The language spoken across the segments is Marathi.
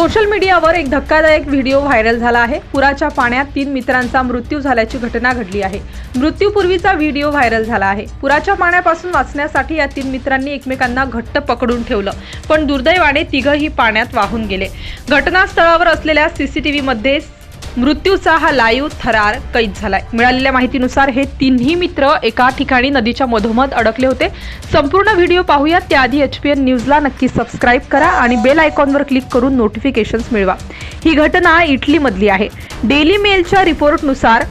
सोशल मीडियावर एक धक्कादायक व्हिडिओ व्हायरल झाला आहे. पुराच्या पाण्यात तीन मित्रांचा मृत्यू झाल्याची घटना घडली आहे. मृत्यूपूर्वीचा व्हिडिओ व्हायरल झाला आहे. पुराच्या पाण्यापासून वाचण्यासाठी या तीन मित्रांनी एकमेकांना घट्ट पकडून ठेवलं पण दुर्दैवाने तिघही पाण्यात वाहून गेले. घटनास्थळावर असलेल्या सीसीटीव्ही मध्ये मृत्यूचा हा लाईव्ह थरार कैद झालाय. मिळालेल्या माहितीनुसार हे तिन्ही मित्र एका ठिकाणी नदीच्या मधोमध अडकले होते. संपूर्ण व्हिडिओ पाहूयात. त्याआधी एच पी एन न्यूजला नक्की सबस्क्राईब करा आणि बेल आयकॉनवर क्लिक करून नोटिफिकेशन्स मिळवा. ही घटना इटलीमधली आहे. डेली मेलच्या रिपोर्टनुसार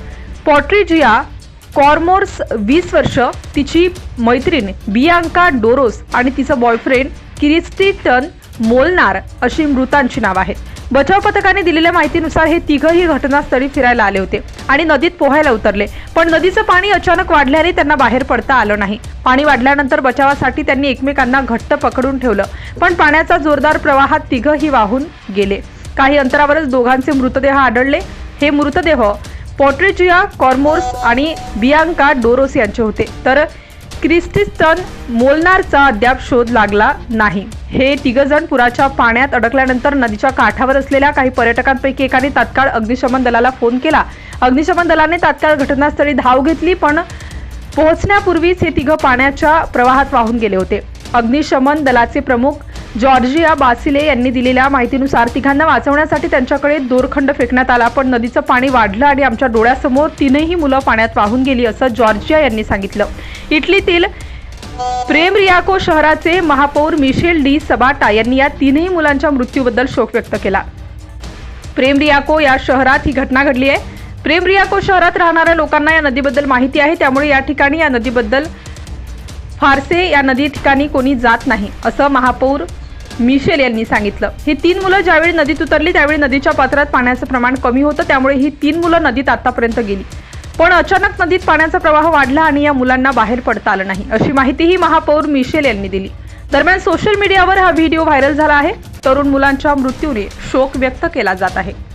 पॉट्रिजिया कॉर्मोर्स वीस वर्ष तिची मैत्रीण बियांका डोरोस आणि तिचं बॉयफ्रेंड किरिस्टीटन मोलनार अशी मृतांची नाव आहेत. बचाव पथकाने दिलेल्या माहितीनुसार हे तिघही घटनास्थळी फिरायला आले होते आणि नदीत पोहायला उतरले. पण नदीचं पाणी अचानक वाढल्याने त्यांना बाहेर पडता आलं नाही. पाणी वाढल्यानंतर बचावासाठी त्यांनी एकमेकांना घट्ट पकडून ठेवलं. पण पाण्याचा जोरदार प्रवाहात तिघही वाहून गेले. काही अंतरावरच दोघांचे मृतदेह आढळले. हे मृतदेह पॉट्रिजिया कॉर्मोर्स आणि बियांका डोरोस यांचे होते. तर क्रिस्टिस्टन मोलनारचा अद्याप शोध लागला नाही. हे तिघजण पुराच्या पाण्यात अडकल्यानंतर नदीच्या काठावर असलेल्या काही पर्यटकांपैकी एकाने तात्काळ अग्निशमन दलाला फोन केला. अग्निशमन दलाने तात्काळ घटनास्थळी धाव घेतली पण पोहोचण्यापूर्वीच हे तिघं पाण्याच्या प्रवाहात वाहून गेले होते. अग्निशमन दलाचे प्रमुख जॉर्जिया बासिले यांनी दिलेल्या माहितीनुसार तिघांना वाचवण्यासाठी त्यांच्याकडे दोरखंड फेकण्यात आला पण नदीचं पाणी वाढलं आणि आमच्या डोळ्यासमोर तीनही मुलं पाण्यात वाहून गेली असं जॉर्जिया यांनी सांगितलं. इटलीतील प्रेम रियाको शहराचे महापौर मिशेल डी सबाटा यांनी या तीनही मुलांच्या मृत्यूबद्दल शोक व्यक्त केला. प्रेम रियाको या शहरात ही घटना घडली आहे. प्रेम रियाको शहरात राहणाऱ्या लोकांना या नदीबद्दल माहिती आहे त्यामुळे या ठिकाणी या नदीबद्दल फारसे या नदी ठिकाणी कोणी जात नाही असं महापौर मिशेल यांनी सांगितलं. ही तीन मुलं ज्यावेळी नदीत उतरली त्यावेळी नदीच्या पात्रात पाण्याचं प्रमाण कमी होतं त्यामुळे ही तीन मुलं नदीत आतापर्यंत गेली. पण अचानक नदीत पाण्याचा प्रवाह वाढला आणि या मुलांना बाहेर पडता आलं नाही अशी माहितीही महापौर मिशेल यांनी दिली. दरम्यान सोशल मीडियावर हा व्हिडिओ व्हायरल झाला आहे. तरुण मुलांच्या मृत्यूने शोक व्यक्त केला जात आहे.